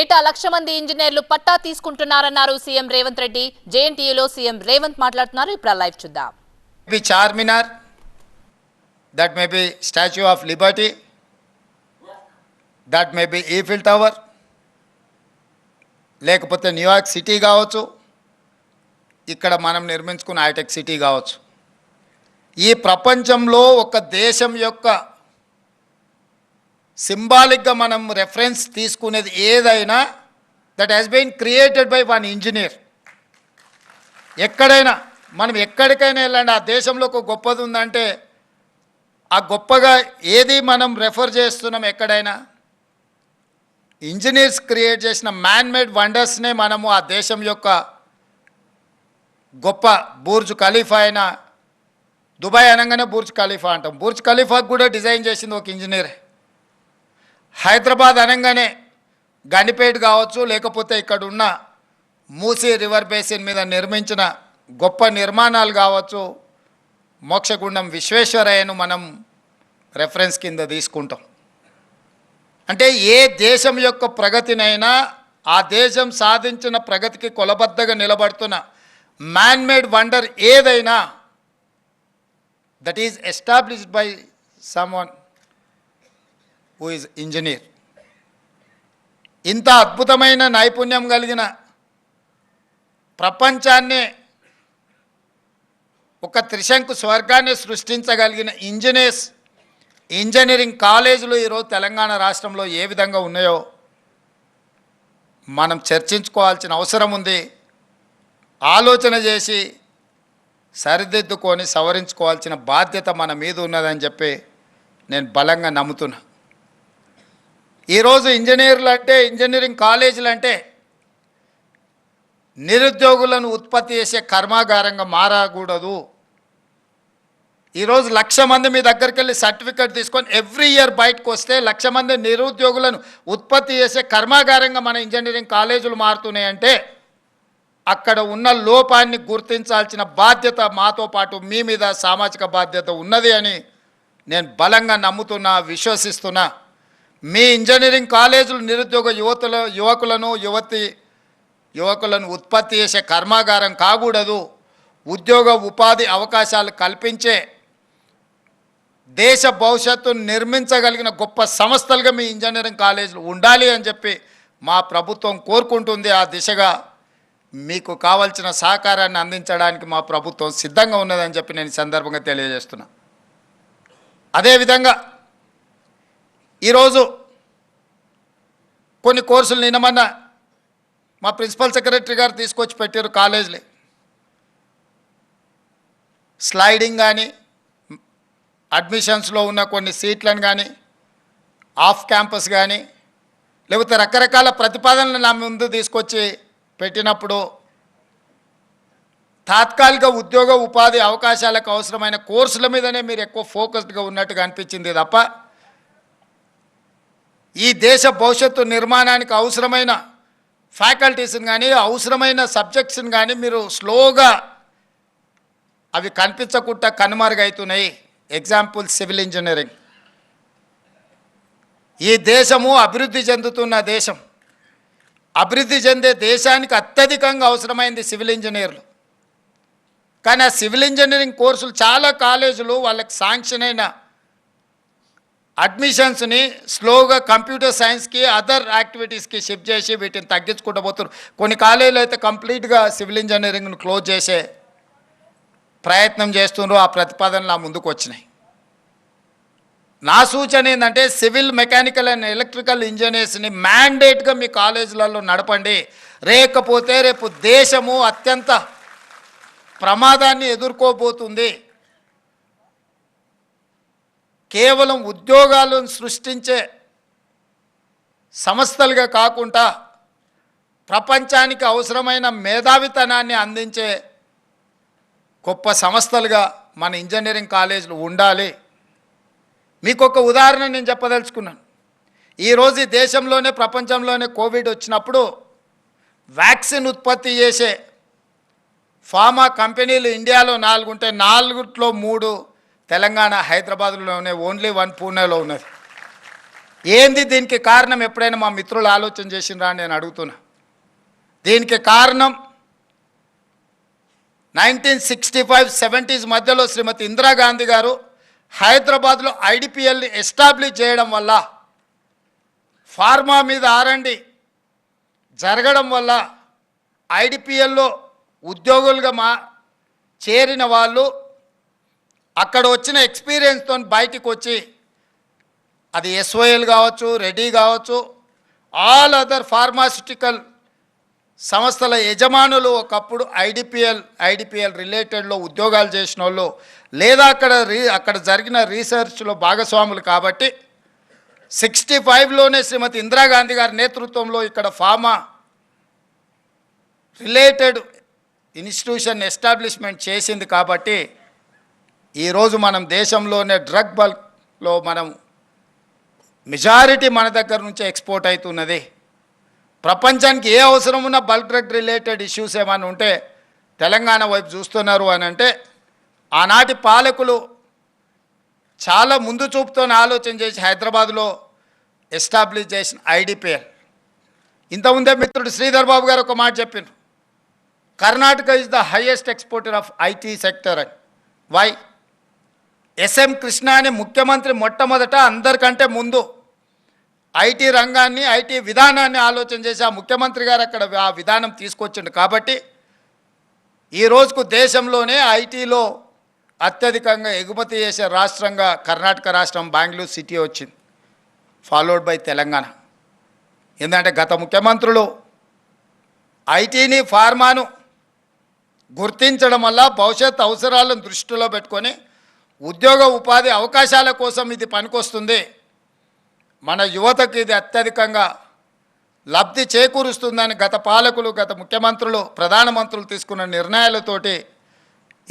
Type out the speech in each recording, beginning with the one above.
ఏటా లక్ష మంది ఇంజనీర్లు పట్టా తీసుకుంటున్నారన్నారు సీఎం రేవంత్ రెడ్డి. జేఎన్టీయూలో సీఎం రేవంత్ మాట్లాడుతున్నారు. ఇప్పుడు లైవ్ చూద్దాం. Charminar that may may be of liberty that may may Eiffel tower లేకపోతే న్యూయార్క్ సిటీ కావచ్చు ఇక్కడ మనం నిర్మించుకున్న హైటెక్ సిటీ కావచ్చు. ఈ ప్రపంచంలో ఒక దేశం యొక్క సింబాలిక్గా మనం రెఫరెన్స్ తీసుకునేది ఏదైనా that has been created by one engineer ఎక్కడైనా మనం ఎక్కడికైనా వెళ్ళండి ఆ దేశంలో ఒక గొప్పది ఉందంటే ఆ గొప్పగా ఏది మనం రెఫర్ చేస్తున్నాం ఎక్కడైనా? ఇంజనీర్స్ క్రియేట్ చేసిన మ్యాన్ మేడ్ వండర్స్నే మనము ఆ దేశం యొక్క గొప్ప బూర్జ్ ఖలీఫా అయినా దుబాయ్ అనగానే బూర్జ్ ఖలీఫా అంటాం. బూర్జ్ ఖలీఫాకు కూడా డిజైన్ చేసింది ఒక ఇంజనీరే హైదరాబాద్ అనగానే గనిపేట్ కావచ్చు లేకపోతే ఇక్కడ ఉన్న మూసీ రివర్ బేసిన్ మీద నిర్మించిన గొప్ప నిర్మాణాలు కావచ్చు మోక్షగుండం విశ్వేశ్వరయ్యను మనం రెఫరెన్స్ కింద తీసుకుంటాం. అంటే ఏ దేశం యొక్క ప్రగతినైనా ఆ దేశం సాధించిన ప్రగతికి కొలబద్దగా నిలబడుతున్న మ్యాన్మేడ్ వండర్ ఏదైనా that is established by someone who is engineer ఇంత అద్భుతమైన నైపుణ్యం కలిగిన ప్రపంచాన్నే ఒక త్రిశంకు స్వర్గాన్ని సృష్టించగలిగిన ఇంజనీర్స్ ఇంజనీరింగ్ కాలేజీలు ఈరోజు తెలంగాణ రాష్ట్రంలో ఏ విధంగా ఉన్నాయో మనం చర్చించుకోవాల్సిన అవసరం ఉంది. ఆలోచన చేసి సరిదిద్దుకొని సవరించుకోవాల్సిన బాధ్యత మన మీద ఉన్నదని చెప్పి నేను బలంగా నమ్ముతున్నా. ఈరోజు ఇంజనీర్లు అంటే ఇంజనీరింగ్ కాలేజీలు అంటే నిరుద్యోగులను ఉత్పత్తి చేసే కర్మాగారంగా మారకూడదు. ఈరోజు లక్ష మంది మీ దగ్గరికి వెళ్ళి సర్టిఫికేట్ తీసుకొని ఎవ్రీ ఇయర్ బయటకు వస్తే లక్ష మంది నిరుద్యోగులను ఉత్పత్తి చేసే కర్మాగారంగా మన ఇంజనీరింగ్ కాలేజీలు మారుతున్నాయంటే అక్కడ ఉన్న లోపాన్ని గుర్తించాల్సిన బాధ్యత మాతో పాటు మీ మీద సామాజిక బాధ్యత ఉన్నది అని నేను బలంగా నమ్ముతున్నా విశ్వసిస్తున్నా. మీ ఇంజనీరింగ్ కాలేజీలు నిరుద్యోగ యువతుల యువకులను యువతి యువకులను ఉత్పత్తి చేసే కర్మాగారం కాకూడదు ఉద్యోగ ఉపాధి అవకాశాలు కల్పించే దేశ భవిష్యత్తును నిర్మించగలిగిన గొప్ప సంస్థలుగా మీ ఇంజనీరింగ్ కాలేజీలు ఉండాలి అని చెప్పి మా ప్రభుత్వం కోరుకుంటుంది. ఆ దిశగా మీకు కావాల్సిన సహకారాన్ని అందించడానికి మా ప్రభుత్వం సిద్ధంగా ఉన్నదని చెప్పి నేను సందర్భంగా తెలియజేస్తున్నా. అదేవిధంగా ఈరోజు కొన్ని కోర్సులు నిన్నమన్నా మా ప్రిన్సిపల్ సెక్రటరీ గారు తీసుకొచ్చి పెట్టారు కాలేజీలే. స్లైడింగ్ కానీ అడ్మిషన్స్లో ఉన్న కొన్ని సీట్లను కానీ ఆఫ్ క్యాంపస్ కానీ లేకపోతే రకరకాల ప్రతిపాదనలు నా ముందు తీసుకొచ్చి పెట్టినప్పుడు తాత్కాలిక ఉద్యోగ ఉపాధి అవకాశాలకు అవసరమైన కోర్సుల మీదనే మీరు ఎక్కువ ఫోకస్డ్గా ఉన్నట్టుగా అనిపించింది తప్ప ఈ దేశ భవిష్యత్తు నిర్మాణానికి అవసరమైన ఫ్యాకల్టీస్ని కానీ అవసరమైన సబ్జెక్ట్స్ని కానీ మీరు స్లోగా అవి కనిపించకుండా కనుమరుగవుతున్నాయి ఎగ్జాంపుల్ సివిల్ ఇంజనీరింగ్ ఈ దేశము అభివృద్ధి చెందుతున్న దేశం. అభివృద్ధి చెందే దేశానికి అత్యధికంగా అవసరమైంది సివిల్ ఇంజనీర్లు కానీ ఆ సివిల్ ఇంజనీరింగ్ కోర్సులు చాలా కాలేజీలు వాళ్ళకి శాంక్షన్ అయిన అడ్మిషన్స్ని స్లోగా కంప్యూటర్ సైన్స్కి అదర్ యాక్టివిటీస్కి షిఫ్ట్ చేసి వీటిని తగ్గించుకుంటూ పోతున్నారు. కొన్ని కాలేజీలు అయితే కంప్లీట్గా సివిల్ ఇంజనీరింగ్ను క్లోజ్ చేసే ప్రయత్నం చేస్తున్నారు. ఆ ప్రతిపాదనలు నా ముందుకు వచ్చినాయి. నా సూచన ఏంటంటే సివిల్ మెకానికల్ అండ్ ఎలక్ట్రికల్ ఇంజనీర్స్ని మ్యాండేట్గా మీ కాలేజీలలో నడపండి. లేకపోతే రేపు దేశము అత్యంత ప్రమాదాన్ని ఎదుర్కోబోతుంది. కేవలం ఉద్యోగాలను సృష్టించే సంస్థలుగా కాకుండా ప్రపంచానికి అవసరమైన మేధావితనాన్ని అందించే గొప్ప సంస్థలుగా మన ఇంజనీరింగ్ కాలేజీలు ఉండాలి. మీకు ఒక ఉదాహరణ నేను చెప్పదలుచుకున్నాను. ఈరోజు దేశంలోనే ప్రపంచంలోనే కోవిడ్ వచ్చినప్పుడు వ్యాక్సిన్ ఉత్పత్తి చేసే ఫార్మా కంపెనీలు ఇండియాలో నాలుగు ఉంటే నాలుగులో మూడు తెలంగాణ హైదరాబాద్లోనే ఓన్లీ వన్ పూణేలో ఉన్నది. ఏంది దీనికి కారణం? ఎప్పుడైనా మా మిత్రులు ఆలోచన చేసినరా నేను అడుగుతున్నా. దీనికి కారణం నైన్టీన్ సిక్స్టీ ఫైవ్ సెవెంటీస్ మధ్యలో శ్రీమతి ఇందిరాగాంధీ గారు హైదరాబాద్లో ఐడిపిఎల్ని ఎస్టాబ్లిష్ చేయడం వల్ల ఫార్మా మీద ఆరండి జరగడం వల్ల ఐడిపిఎల్లో ఉద్యోగులుగా మా చేరిన వాళ్ళు అక్కడ వచ్చిన ఎక్స్పీరియన్స్తో బయటికి వచ్చి అది ఎస్ఓఎల్ కావచ్చు రెడీ కావచ్చు ఆల్ అదర్ ఫార్మాసిటికల్ సంస్థల యజమానులు ఒకప్పుడు ఐడిపిఎల్ ఐడిపిఎల్ రిలేటెడ్లో ఉద్యోగాలు చేసిన వాళ్ళు లేదా అక్కడ రీ అక్కడ జరిగిన రీసెర్చ్లో భాగస్వాములు కాబట్టి సిక్స్టీ ఫైవ్లోనే శ్రీమతి ఇందిరాగాంధీ గారి నేతృత్వంలో ఇక్కడ ఫార్మా రిలేటెడ్ ఇన్స్టిట్యూషన్ ఎస్టాబ్లిష్మెంట్ చేసింది కాబట్టి ఈరోజు మనం దేశంలోనే డ్రగ్ బల్క్లో మనం మెజారిటీ మన దగ్గర నుంచే ఎక్స్పోర్ట్ అవుతున్నది. ప్రపంచానికి ఏ అవసరం ఉన్న బల్క్ డ్రగ్ రిలేటెడ్ ఇష్యూస్ ఏమైనా ఉంటే తెలంగాణ వైపు చూస్తున్నారు అని అంటే ఆనాటి పాలకులు చాలా ముందు చూపుతో ఆలోచన చేసి హైదరాబాద్లో ఎస్టాబ్లిష్ చేసిన ఐడిపిఎల్. ఇంతకుముందే మిత్రుడు శ్రీధర్ బాబు గారు ఒక మాట చెప్పిండ్రు. Karnataka is the highest exporter of IT sector అని. వై ఎస్ఎం కృష్ణ అనే ముఖ్యమంత్రి మొట్టమొదట అందరికంటే ముందు ఐటీ రంగాన్ని ఐటీ విధానాన్ని ఆలోచన చేసి ఆ ముఖ్యమంత్రి గారు అక్కడ ఆ విధానం తీసుకొచ్చిండు. కాబట్టి ఈ రోజుకు దేశంలోనే ఐటీలో అత్యధికంగా ఎగుమతి చేసే రాష్ట్రంగా కర్ణాటక రాష్ట్రం బెంగళూరు సిటీ వచ్చింది. Followed by Telangana. ఎందుకంటే గత ముఖ్యమంత్రులు ఐటీని ఫార్మాను గుర్తించడం వల్ల భవిష్యత్ అవసరాలను దృష్టిలో పెట్టుకొని ఉద్యోగ ఉపాధి అవకాశాల కోసం ఇది పనికొస్తుంది. మన యువతకు ఇది అత్యధికంగా లబ్ధి చేకూరుస్తుందని గత పాలకులు గత ముఖ్యమంత్రులు ప్రధానమంత్రులు తీసుకున్న నిర్ణయాలతోటి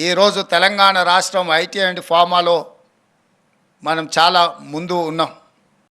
ఈరోజు తెలంగాణ రాష్ట్రం ఐటీ అండ్ ఫార్మాలో మనం చాలా ముందు ఉన్నాం.